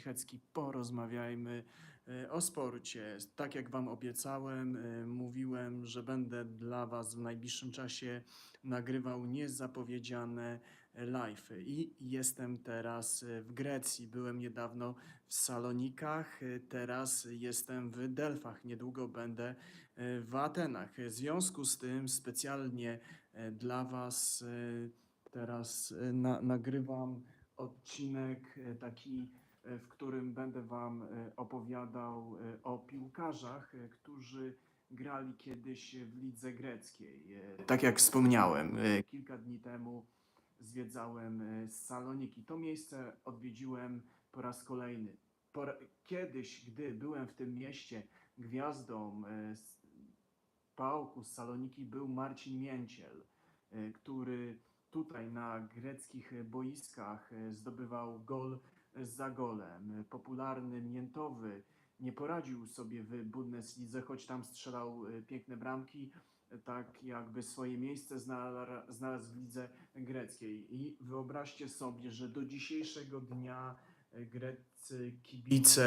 Cichecki. Porozmawiajmy e, o sporcie. Tak jak Wam obiecałem, e, mówiłem, że będę dla Was w najbliższym czasie nagrywał niezapowiedziane live. I jestem teraz e, w Grecji. Byłem niedawno w Salonikach, teraz jestem w Delfach. Niedługo będę w Atenach. W związku z tym specjalnie dla Was teraz na, nagrywam odcinek taki, w którym będę Wam e, opowiadał e, o piłkarzach, e, którzy grali kiedyś w lidze greckiej. E, Tak jak wspomniałem, e, kilka dni temu zwiedzałem e, Saloniki. To miejsce odwiedziłem po raz kolejny. Kiedyś, gdy byłem w tym mieście, gwiazdą e, Pałku z Saloniki był Marcin Mięciel, e, który tutaj na greckich e, boiskach e, zdobywał gol za golem. E, Popularny Miętowy nie poradził sobie w Bundeslidze, choć tam strzelał e, piękne bramki, tak jakby swoje miejsce znala- znalazł w lidze greckiej. I wyobraźcie sobie, że do dzisiejszego dnia e, greccy kibice,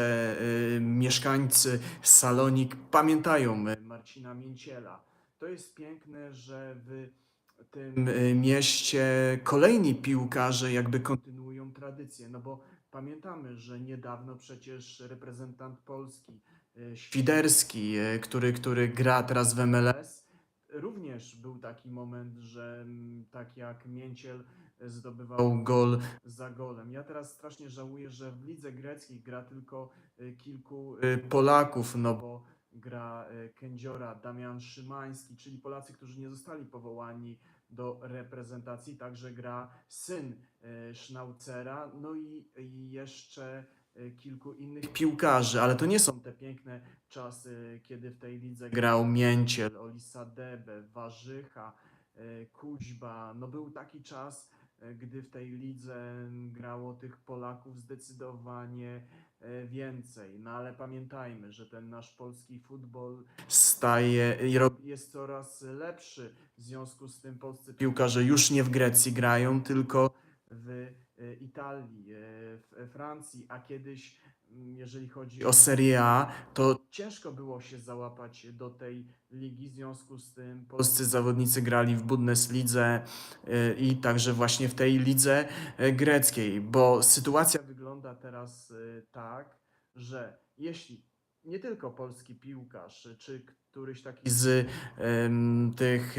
e, mieszkańcy Salonik pamiętają Marcina Mięciela. To jest piękne, że w tym mieście kolejni piłkarze jakby kontynuują tradycję, no bo pamiętamy, że niedawno przecież reprezentant Polski, e, Świderski, e, który, który gra teraz w MLS, również był taki moment, że mm, tak jak Mięciel e, zdobywał gol za golem. Ja teraz strasznie żałuję, że w lidze greckiej gra tylko kilku Polaków, no bo gra Kędziora, Damian Szymański, czyli Polacy, którzy nie zostali powołani do reprezentacji, także gra syn e, Schnaucera, no i, i jeszcze e, kilku innych piłkarzy, ale to nie są te piękne czasy, kiedy w tej lidze grał Mięciel, Olisadebe, Warzycha, e, Kuźba. No był taki czas, gdy w tej lidze grało tych Polaków zdecydowanie więcej. No ale pamiętajmy, że ten nasz polski futbol staje, jest coraz lepszy. W związku z tym polscy piłkarze już nie w Grecji grają, tylko w e, Italii, e, w Francji, a kiedyś, jeżeli chodzi o Serie A, to ciężko było się załapać do tej ligi. W związku z tym polscy zawodnicy grali w Bundeslidze e, i także właśnie w tej lidze e, greckiej, bo sytuacja wygląda teraz e, tak, że jeśli nie tylko polski piłkarz, czy któryś taki z em, tych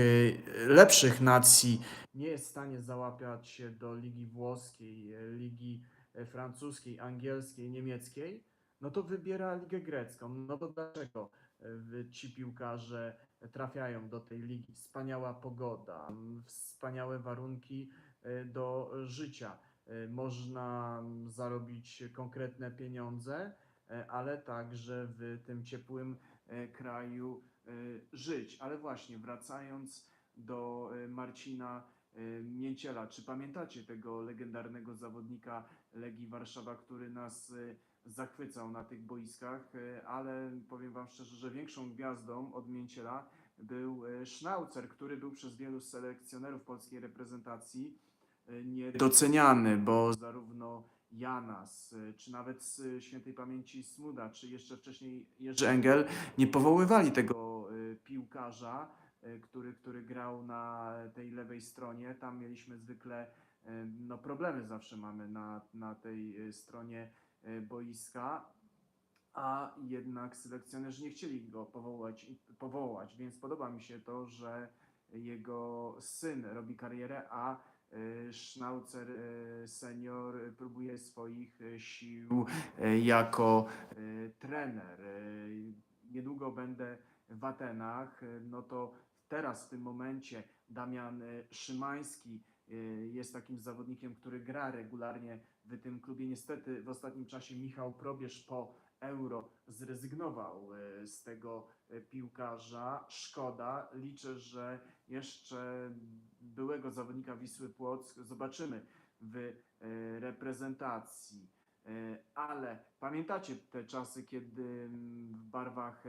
lepszych nacji nie jest w stanie załapiać się do ligi włoskiej, ligi francuskiej, angielskiej, niemieckiej, no to wybiera ligę grecką. No to dlaczego e, ci piłkarze trafiają do tej ligi? Wspaniała pogoda, wspaniałe warunki e, do życia. E, Można zarobić konkretne pieniądze, e, ale także w tym ciepłym e, kraju e, żyć. Ale właśnie, wracając do e, Marcina e, Mięciela, czy pamiętacie tego legendarnego zawodnika Legii Warszawa, który nas e, zachwycał na tych boiskach, e, ale powiem Wam szczerze, że większą gwiazdą od Mięciela był e, Schnauzer, który był przez wielu selekcjonerów polskiej reprezentacji e, niedoceniany, bo zarówno Janas, e, czy nawet z świętej pamięci Smuda, czy jeszcze wcześniej Jerzy Engel nie powoływali tego e, piłkarza, e, który, który grał na tej lewej stronie. Tam mieliśmy zwykle e, no, problemy zawsze mamy na, na tej e, stronie e, boiska, a jednak selekcjonerzy nie chcieli go powołać, powołać, więc podoba mi się to, że jego syn robi karierę, a e, Schnauzer e, senior próbuje swoich e, sił e, jako e, trener. E, Niedługo będę w Atenach, e, no to teraz w tym momencie Damian e, Szymański e, jest takim zawodnikiem, który gra regularnie w tym klubie. Niestety w ostatnim czasie Michał Probierz po Euro zrezygnował e, z tego piłkarza. Szkoda. Liczę, że jeszcze byłego zawodnika Wisły Płock zobaczymy w reprezentacji. Ale pamiętacie te czasy, kiedy w barwach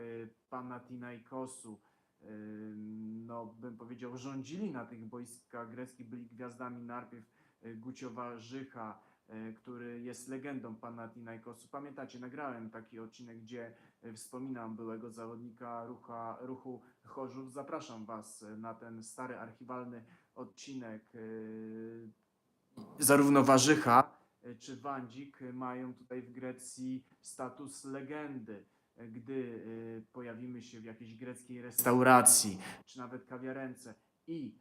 Panathinaikosu no bym powiedział, rządzili na tych boiskach greckich, byli gwiazdami najpierw y, Gucio Warzycha, e, który jest legendą Panathinaikosu. Pamiętacie, nagrałem taki odcinek, gdzie e, wspominam byłego zawodnika rucha, ruchu Chorzów. Zapraszam Was e, na ten stary archiwalny odcinek. e, Zarówno Warzycha e, czy Wandzik e, mają tutaj w Grecji status legendy. Gdy e, pojawimy się w jakiejś greckiej restauracji, czy nawet kawiarence i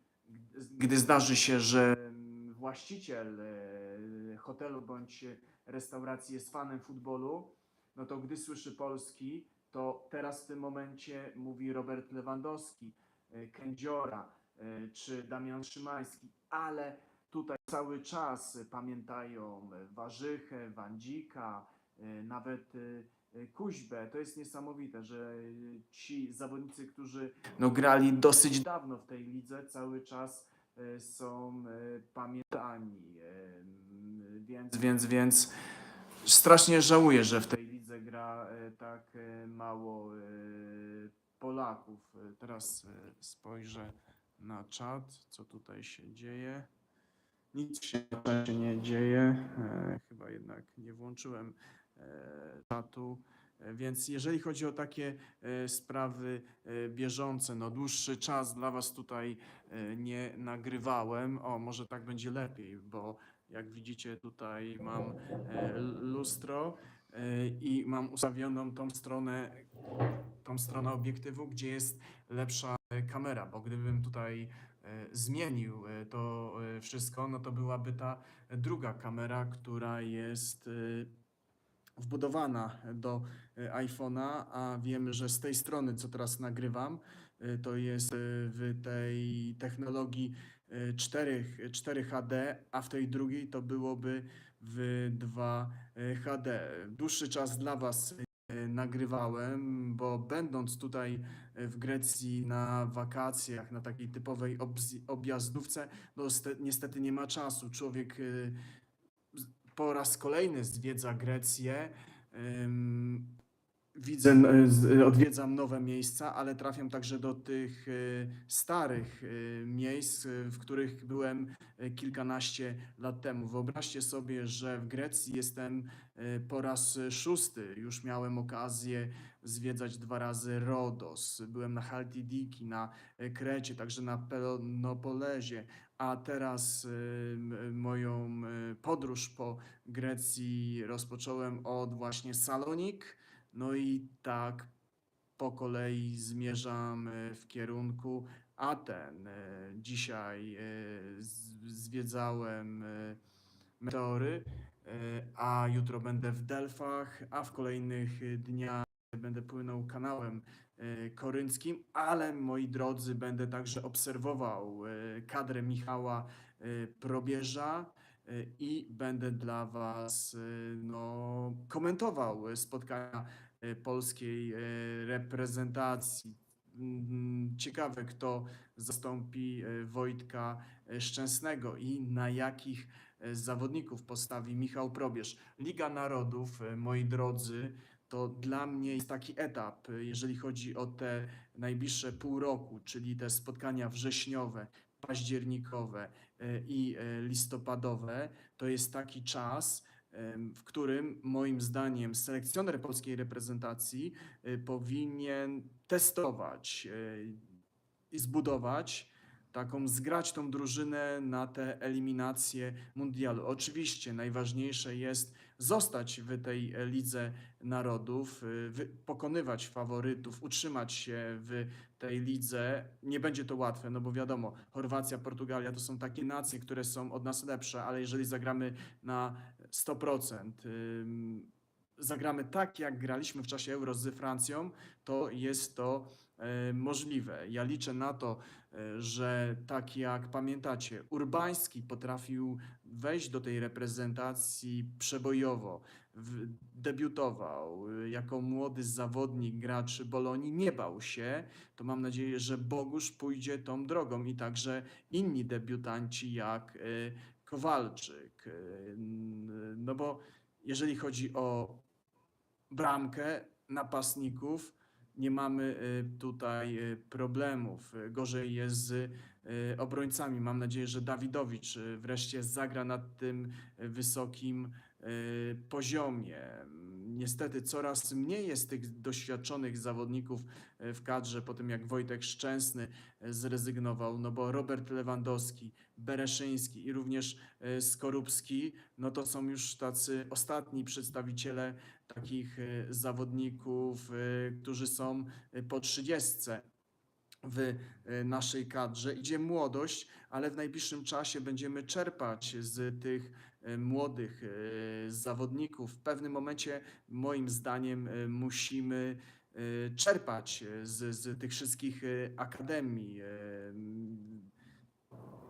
gdy- zdarzy się, że mm, właściciel e, hotelu bądź restauracji jest fanem futbolu, no to gdy słyszy polski, to teraz w tym momencie mówi Robert Lewandowski, e, Kędziora czy Damian Szymański, ale tutaj cały czas pamiętają Warzychę, Wandzika, nawet Kuźbę. To jest niesamowite, że e, ci zawodnicy, którzy no, grali dosyć dawno w tej lidze, cały czas e, są e, pamiętani. e, Więc, więc, więc strasznie żałuję, że w tej lidze gra e, tak e, mało e, Polaków. E, Teraz e, spojrzę na czat, co tutaj się dzieje. Nic się nie dzieje. E, chyba jednak nie włączyłem e, Więc jeżeli chodzi o takie e, sprawy e, bieżące, no dłuższy czas dla Was tutaj nie nagrywałem. O, może tak będzie lepiej, bo jak widzicie tutaj mam lustro i mam ustawioną tą stronę, tą stronę obiektywu, gdzie jest lepsza kamera, bo gdybym tutaj zmienił to wszystko, no to byłaby ta druga kamera, która jest wbudowana do e, iPhone'a, a wiemy, że z tej strony, co teraz nagrywam, e, to jest e, w tej technologii e, 4, 4 HD, a w tej drugiej to byłoby w 2 HD. Dłuższy czas dla Was nagrywałem, bo będąc tutaj w Grecji na wakacjach, na takiej typowej objazdówce, no ste- niestety nie ma czasu. Człowiek po raz kolejny zwiedza Grecję. Widzę, e, z- odwiedzam nowe miejsca, ale trafiam także do tych e, starych e, miejsc, e, w których byłem e, kilkanaście lat temu. Wyobraźcie sobie, że w Grecji jestem e, po raz szósty. Już miałem okazję zwiedzać dwa razy Rodos. Byłem na Halkidiki, na e, Krecie, także na Peloponezie, a teraz moją e, podróż po Grecji rozpocząłem od właśnie Salonik. No i tak po kolei zmierzam e, w kierunku Aten. E, Dzisiaj zwiedzałem meteory, a jutro będę w Delfach, a w kolejnych dniach będę płynął kanałem e, korynckim, ale moi drodzy, będę także obserwował e, kadrę Michała e, Probierza i będę dla Was no, komentował spotkania polskiej reprezentacji. Mm, Ciekawe, kto zastąpi Wojtka Szczęsnego i na jakich zawodników postawi Michał Probierz. Liga Narodów, moi drodzy, to dla mnie jest taki etap, e, jeżeli chodzi o te najbliższe pół roku, czyli te spotkania wrześniowe, październikowe e, i e, listopadowe, to jest taki czas, w którym moim zdaniem selekcjoner polskiej reprezentacji y, powinien testować i zbudować taką, zgrać tą drużynę na te eliminacje mundialu. Oczywiście najważniejsze jest zostać w tej e, lidze narodów, wy, pokonywać faworytów, utrzymać się w tej lidze. Nie będzie to łatwe, no bo wiadomo, Chorwacja, Portugalia to są takie nacje, które są od nas lepsze, ale jeżeli zagramy na 100%, ym, zagramy tak, jak graliśmy w czasie Euro z Francją, to jest to e, możliwe. Ja liczę na to, e, że tak jak pamiętacie, Urbański potrafił wejść do tej reprezentacji przebojowo, debiutował e, jako młody zawodnik, gracz Bolonii, nie bał się, to mam nadzieję, że Bogusz pójdzie tą drogą i także inni debiutanci jak e, Kowalczyk. n- No bo jeżeli chodzi o bramkę napastników, nie mamy y, tutaj y, problemów. Y, Gorzej jest z obrońcami. Mam nadzieję, że Dawidowicz wreszcie zagra na tym wysokim poziomie. Niestety coraz mniej jest tych doświadczonych zawodników w kadrze po tym jak Wojtek Szczęsny zrezygnował, no bo Robert Lewandowski, Bereszyński i również Skorupski, no to są już tacy ostatni przedstawiciele takich y, zawodników, y, którzy są y, po trzydziestce w naszej kadrze. Idzie młodość, ale w najbliższym czasie będziemy czerpać z tych młodych zawodników. W pewnym momencie, moim zdaniem, musimy czerpać z, z tych wszystkich akademii.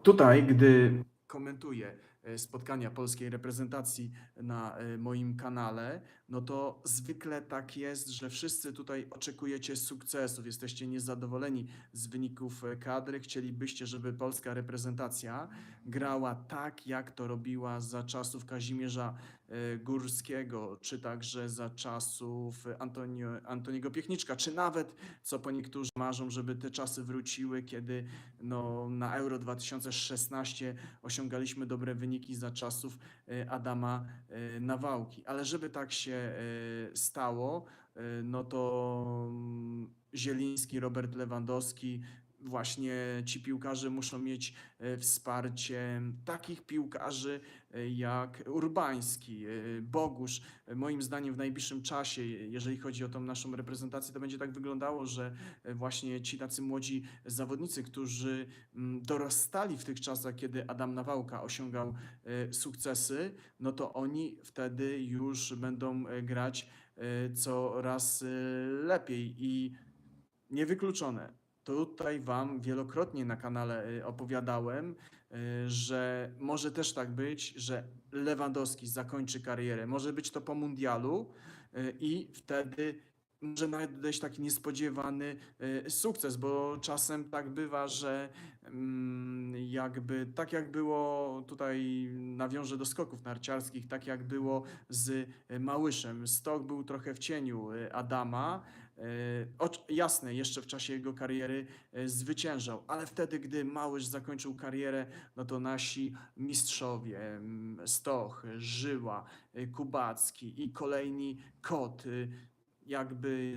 Tutaj, gdy komentuję e, spotkania polskiej reprezentacji na e, moim kanale, no to zwykle tak jest, że wszyscy tutaj oczekujecie sukcesów, jesteście niezadowoleni z wyników e, kadry, chcielibyście, żeby polska reprezentacja grała tak, jak to robiła za czasów Kazimierza e, Górskiego, czy także za czasów Antonio, Antoniego Piechniczka, czy nawet, co po niektórzy marzą, żeby te czasy wróciły, kiedy no, na Euro 2016 osiągaliśmy dobre wyniki za czasów e, Adama e, Nawałki. Ale żeby tak się e, stało, e, no to mm, Zieliński, Robert Lewandowski, właśnie ci piłkarze muszą mieć e, wsparcie takich piłkarzy e, jak Urbański, e, Bogusz. Moim zdaniem w najbliższym czasie, jeżeli chodzi o tą naszą reprezentację, to będzie tak wyglądało, że właśnie ci tacy młodzi zawodnicy, którzy mm, dorastali w tych czasach, kiedy Adam Nawałka osiągał sukcesy, no to oni wtedy już będą grać coraz lepiej i niewykluczone. Tutaj Wam wielokrotnie na kanale e, opowiadałem, e, że może też tak być, że Lewandowski zakończy karierę. Może być to po mundialu e, i wtedy może nawet dojść taki niespodziewany sukces, bo czasem tak bywa, że mm, jakby tak jak było tutaj nawiążę do skoków narciarskich, tak jak było z Małyszem. Stok był trochę w cieniu Adama. E, ocz- Jasne, jeszcze w czasie jego kariery e, zwyciężał, ale wtedy, gdy Małysz zakończył karierę, no to nasi mistrzowie, mm, Stoch, Żyła, e, Kubacki i kolejni Kot, jakby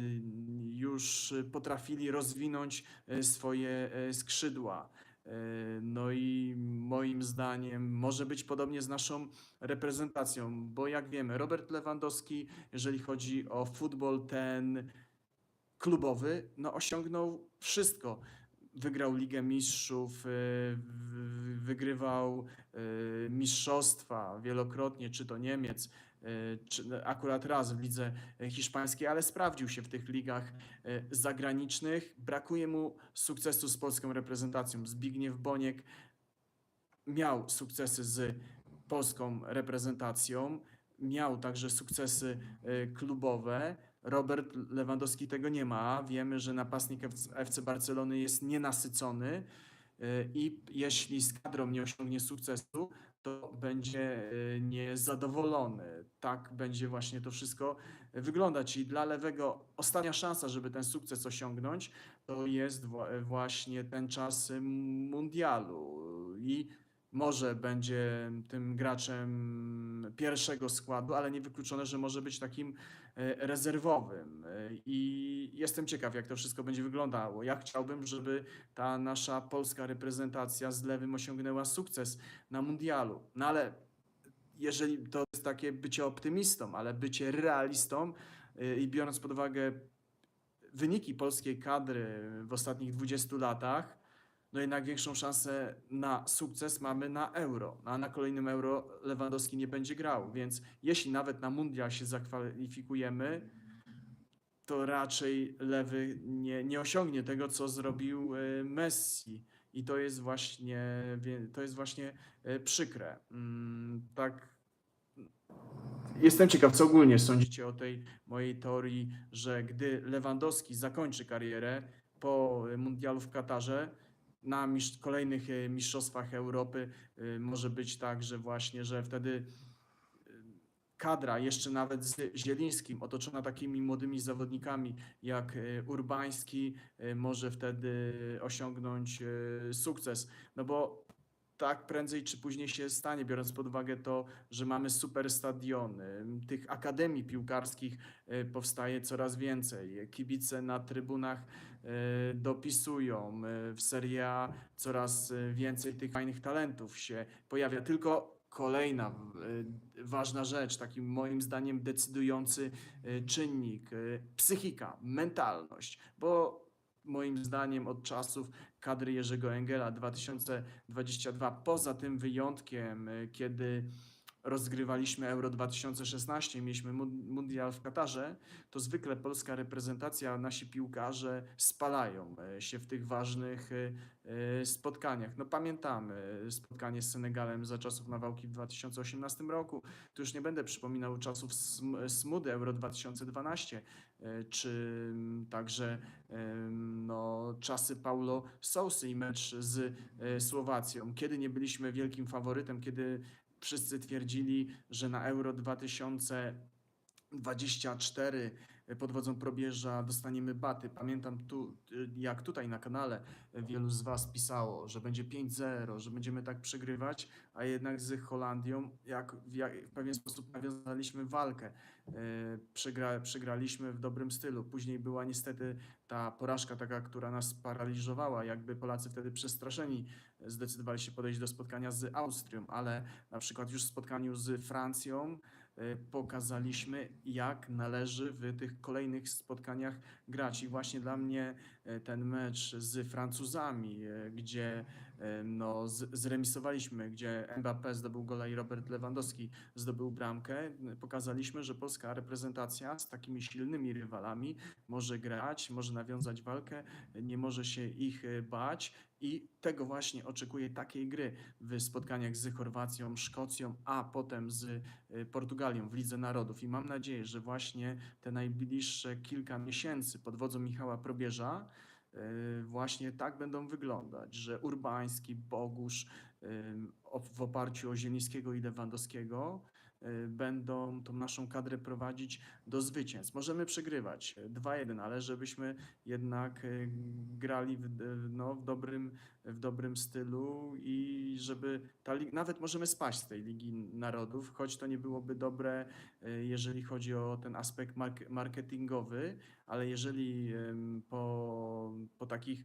już potrafili rozwinąć swoje skrzydła. No i moim zdaniem może być podobnie z naszą reprezentacją, bo jak wiemy, Robert Lewandowski, jeżeli chodzi o futbol ten klubowy, no osiągnął wszystko. Wygrał Ligę Mistrzów, w- wygrywał e, mistrzostwa wielokrotnie, czy to Niemiec, e, czy akurat raz w lidze hiszpańskiej, ale sprawdził się w tych ligach zagranicznych. Brakuje mu sukcesu z polską reprezentacją. Zbigniew Boniek miał sukcesy z polską reprezentacją, miał także sukcesy klubowe. Robert Lewandowski tego nie ma. Wiemy, że napastnik FC Barcelony jest nienasycony e, i jeśli z kadrą nie osiągnie sukcesu, to będzie e, niezadowolony. Tak będzie właśnie to wszystko wyglądać. I dla Lewego ostatnia szansa, żeby ten sukces osiągnąć, to jest wła- właśnie ten czas y, mundialu. I może będzie tym graczem pierwszego składu, ale niewykluczone, że może być takim e, rezerwowym. E, I jestem ciekaw, jak to wszystko będzie wyglądało. Ja chciałbym, żeby ta nasza polska reprezentacja z lewym osiągnęła sukces na mundialu. No ale jeżeli to jest takie bycie optymistą, ale bycie realistą y, i biorąc pod uwagę wyniki polskiej kadry w ostatnich 20 latach, no jednak większą szansę na sukces mamy na euro. A na kolejnym euro Lewandowski nie będzie grał, więc jeśli nawet na mundial się zakwalifikujemy, to raczej lewy nie, nie osiągnie tego, co zrobił y, Messi. I to jest właśnie, to jest właśnie y, przykre. Mm, Tak. Jestem ciekaw, co ogólnie sądzicie o tej mojej teorii, że gdy Lewandowski zakończy karierę po mundialu w Katarze, na kolejnych y, mistrzostwach Europy y, może być tak, że właśnie, że wtedy y, kadra, jeszcze nawet z Zielińskim, otoczona takimi młodymi zawodnikami jak e, Urbański, e, może wtedy osiągnąć e, sukces. No bo tak prędzej czy później się stanie, biorąc pod uwagę to, że mamy super stadiony, tych akademii piłkarskich e, powstaje coraz więcej, kibice na trybunach e, dopisują, e, w Serie A coraz więcej tych fajnych talentów się pojawia. Tylko kolejna ważna rzecz, taki moim zdaniem decydujący czynnik, psychika, mentalność, bo moim zdaniem od czasów kadry Jerzego Engela 2022, poza tym wyjątkiem, y, kiedy rozgrywaliśmy Euro 2016 i mieliśmy mun- mundial w Katarze, to zwykle polska reprezentacja, nasi piłkarze spalają y, się w tych ważnych y, spotkaniach. No pamiętamy spotkanie z Senegalem za czasów Nawałki w 2018 roku. Tu już nie będę przypominał czasów sm- smudy Euro 2012, y, czy mm, także em, no, czasy Paulo Sousy i mecz z e, Słowacją, kiedy nie byliśmy wielkim faworytem, kiedy wszyscy twierdzili, że na Euro 2024 pod wodzą probierza dostaniemy baty. Pamiętam tu, jak tutaj na kanale wielu z Was pisało, że będzie 5-0, że będziemy tak przegrywać, a jednak z Holandią jak w, pewien sposób nawiązaliśmy walkę. E, Przegra, przegraliśmy w dobrym stylu. Później była niestety ta porażka taka, która nas paraliżowała, jakby Polacy wtedy przestraszeni e, zdecydowali się podejść do spotkania z Austrią, ale na przykład już w spotkaniu z Francją e, pokazaliśmy, jak należy w tych kolejnych spotkaniach grać. I właśnie dla mnie e, ten mecz z Francuzami, e, gdzie no, zremisowaliśmy, gdzie Mbappé zdobył gola i Robert Lewandowski zdobył bramkę, pokazaliśmy, że polska reprezentacja z takimi silnymi rywalami może grać, może nawiązać walkę, nie może się ich bać i tego właśnie oczekuję takiej gry w spotkaniach z Chorwacją, Szkocją, a potem z e, Portugalią w Lidze Narodów. I mam nadzieję, że właśnie te najbliższe kilka miesięcy pod wodzą Michała Probierza e, właśnie tak będą wyglądać, że Urbański, Bogusz o- w oparciu o Zielińskiego i Lewandowskiego będą tą naszą kadrę prowadzić do zwycięstw. Możemy przegrywać e, 2-1, ale żebyśmy jednak e, grali w, no, w, dobrym, w dobrym stylu i żeby ta lig- nawet możemy spaść z tej Ligi Narodów, choć to nie byłoby dobre, jeżeli chodzi o ten aspekt mark- marketingowy, ale jeżeli po, po takich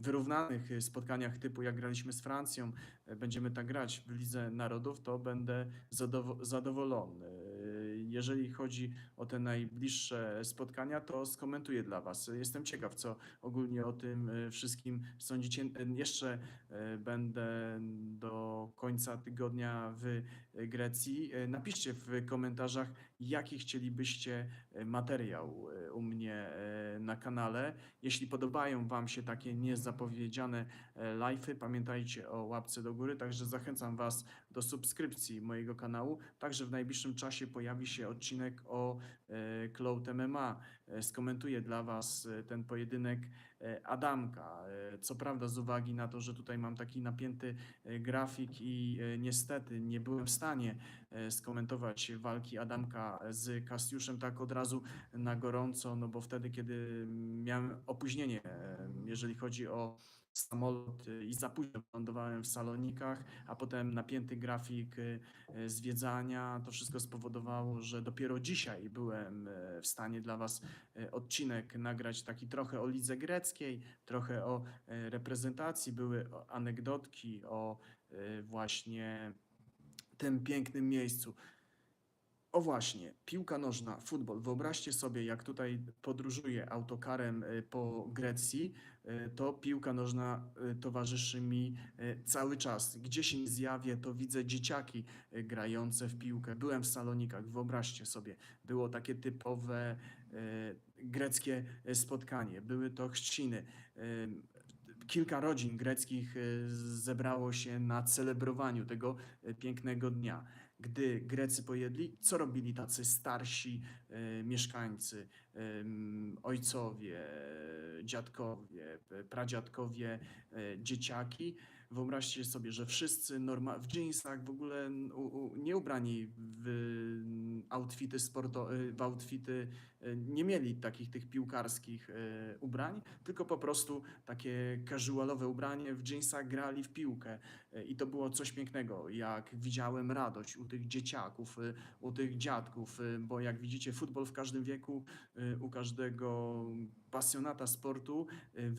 wyrównanych e, spotkaniach typu jak graliśmy z Francją, e, będziemy tak grać w Lidze Narodów, to będę zadowo- zadowolony. E, Jeżeli chodzi o te najbliższe spotkania, to skomentuję dla Was. Jestem ciekaw, co ogólnie o tym wszystkim sądzicie. Jeszcze będę do końca tygodnia w Grecji. Napiszcie w komentarzach, jaki chcielibyście materiał u mnie na kanale. Jeśli podobają Wam się takie niezapowiedziane e, live'y, pamiętajcie o łapce do góry, także zachęcam Was do subskrypcji mojego kanału. Także w najbliższym czasie pojawi się odcinek o e, Cloud MMA. E, Skomentuję dla Was e, ten pojedynek Adamka. Co prawda z uwagi na to, że tutaj mam taki napięty grafik i niestety nie byłem w stanie skomentować walki Adamka z Kasiuszem tak od razu na gorąco, no bo wtedy, kiedy miałem opóźnienie, jeżeli chodzi o samolot e, i za późno lądowałem w Salonikach, a potem napięty grafik e, e, zwiedzania, to wszystko spowodowało, że dopiero dzisiaj byłem w stanie dla Was odcinek nagrać taki trochę o lidze greckiej, trochę o reprezentacji, były anegdotki o właśnie tym pięknym miejscu. O właśnie, piłka nożna, futbol. Wyobraźcie sobie, jak tutaj podróżuję autokarem y, po Grecji, y, to piłka nożna y, towarzyszy mi cały czas. Gdzie się zjawię, to widzę dzieciaki grające w piłkę. Byłem w Salonikach, wyobraźcie sobie, było takie typowe greckie spotkanie, były to chrzciny. Kilka rodzin greckich zebrało się na celebrowaniu tego pięknego dnia gdy Grecy pojedli, co robili tacy starsi e, mieszkańcy, em, ojcowie, e, dziadkowie, e, pradziadkowie, e, dzieciaki? wyobraźcie sobie, że wszyscy norma w dżinsach, w ogóle nie ubrani w mm, outfity sporto, y, w outfity, nie mieli takich tych piłkarskich ubrań, tylko po prostu takie casualowe ubranie, w dżinsach grali w piłkę i to było coś pięknego, jak widziałem radość u tych dzieciaków, u tych dziadków, bo jak widzicie futbol w każdym wieku, u każdego pasjonata sportu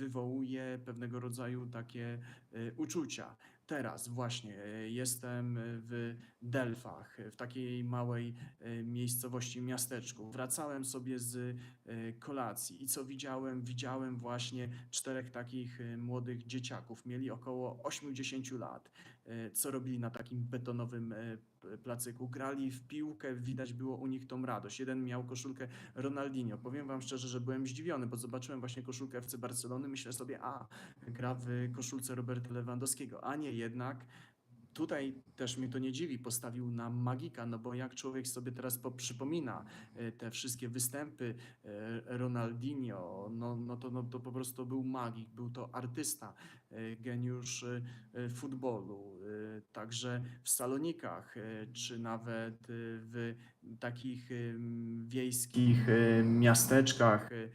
wywołuje pewnego rodzaju takie y, uczucia. Teraz właśnie y, jestem w Delfach, w takiej małej y, miejscowości, miasteczku. Wracałem sobie z kolacji i co widziałem? Widziałem właśnie czterech takich młodych dzieciaków. Mieli około 80 lat. Co robili na takim betonowym placyku? Grali w piłkę, widać było u nich tą radość. Jeden miał koszulkę Ronaldinho. Powiem wam szczerze, że byłem zdziwiony, bo zobaczyłem właśnie koszulkę FC Barcelony. Myślę sobie, a gra w koszulce Roberta Lewandowskiego, a nie jednak. Tutaj też mnie to nie dziwi, postawił na magika, no bo jak człowiek sobie teraz po- przypomina e, te wszystkie występy e, Ronaldinho, no, no, to, no to po prostu był magik, był to artysta, e, geniusz futbolu. Także w Salonikach, czy nawet w takich wiejskich e, miasteczkach, e,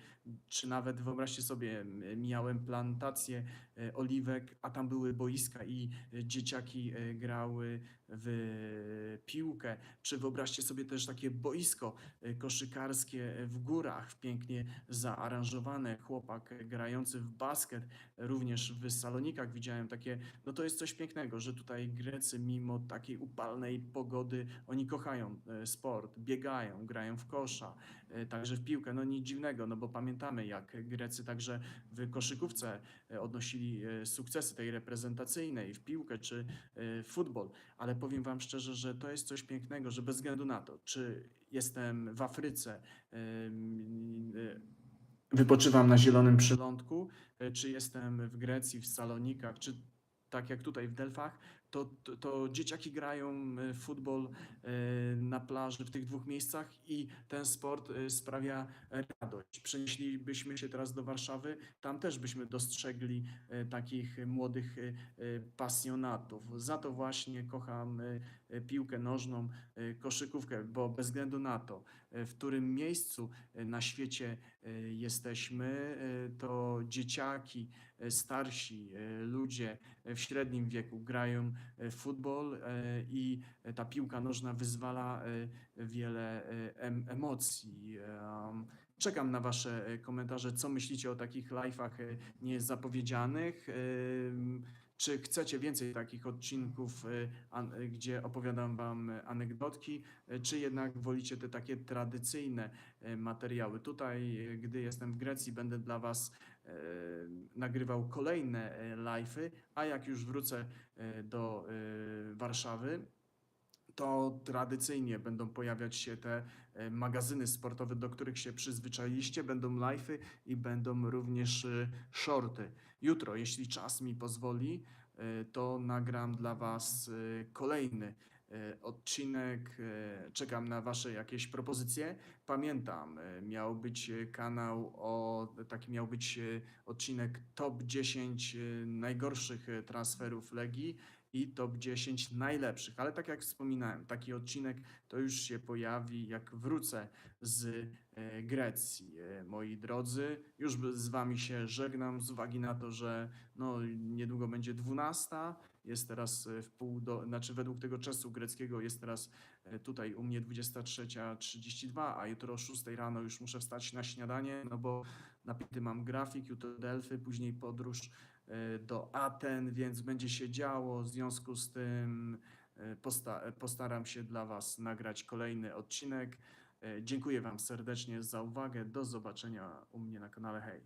czy nawet wyobraźcie sobie, miałem plantację e, oliwek, a tam były boiska i dzieciaki grały w piłkę. Czy wyobraźcie sobie też takie boisko e, koszykarskie w górach, pięknie zaaranżowane, chłopak e, grający w basket, również w Salonikach widziałem takie, no to jest coś pięknego, że tutaj Grecy mimo takiej upalnej pogody, oni kochają e, sport, biegają, grają w kosza, e, także w piłkę, no nic dziwnego, no bo pamiętamy jak Grecy także w koszykówce e, odnosili e, sukcesy tej reprezentacyjnej, w piłkę czy e, w futbol, ale powiem wam szczerze, że to jest coś pięknego, że bez względu na to, czy jestem w Afryce, e, wypoczywam na zielonym przylądku, e, czy jestem w Grecji, w Salonikach, czy tak jak tutaj w Delfach, to, to, to dzieciaki grają w futbol e, na plaży w tych dwóch miejscach i ten sport e, sprawia radość. Przenieślibyśmy się teraz do Warszawy, tam też byśmy dostrzegli takich młodych pasjonatów. Za to właśnie kocham piłkę nożną, koszykówkę, bo bez względu na to, w którym miejscu na świecie jesteśmy, to dzieciaki, starsi e, ludzie e, w średnim wieku grają e, w futbol e, i ta piłka nożna wyzwala e, wiele e, em, emocji. Em, Czekam na Wasze e, komentarze, co myślicie o takich live'ach e, niezapowiedzianych. Czy chcecie więcej takich odcinków, e, e, gdzie opowiadam Wam e, anegdotki, e, czy jednak wolicie te takie tradycyjne e, materiały? Tutaj, e, gdy jestem w Grecji, będę dla Was e, nagrywał kolejne e, live'y, a jak już wrócę e, do e, Warszawy, to tradycyjnie będą pojawiać się te e, magazyny sportowe, do których się przyzwyczailiście, będą live'y i będą również e, shorty. Jutro, jeśli czas mi pozwoli, e, to nagram dla Was e, kolejny e, odcinek. e, Czekam na Wasze jakieś propozycje. Pamiętam, e, miał być e, kanał o, taki miał być e, odcinek top 10 e, najgorszych e, transferów Legii i top 10 najlepszych. Ale tak jak wspominałem, taki odcinek to już się pojawi, jak wrócę z e, Grecji. E, Moi drodzy, już z Wami się żegnam z uwagi na to, że no, niedługo będzie 12. Jest teraz e, w pół do, znaczy według tego czasu greckiego jest teraz e, tutaj u mnie 23.32, a jutro o 6 rano już muszę wstać na śniadanie, no bo napięty mam grafik, jutro Delfy, później podróż e, do Aten, więc będzie się działo. W związku z tym posta- postaram się dla Was nagrać kolejny odcinek. Dziękuję Wam serdecznie za uwagę. Do zobaczenia u mnie na kanale. Hej!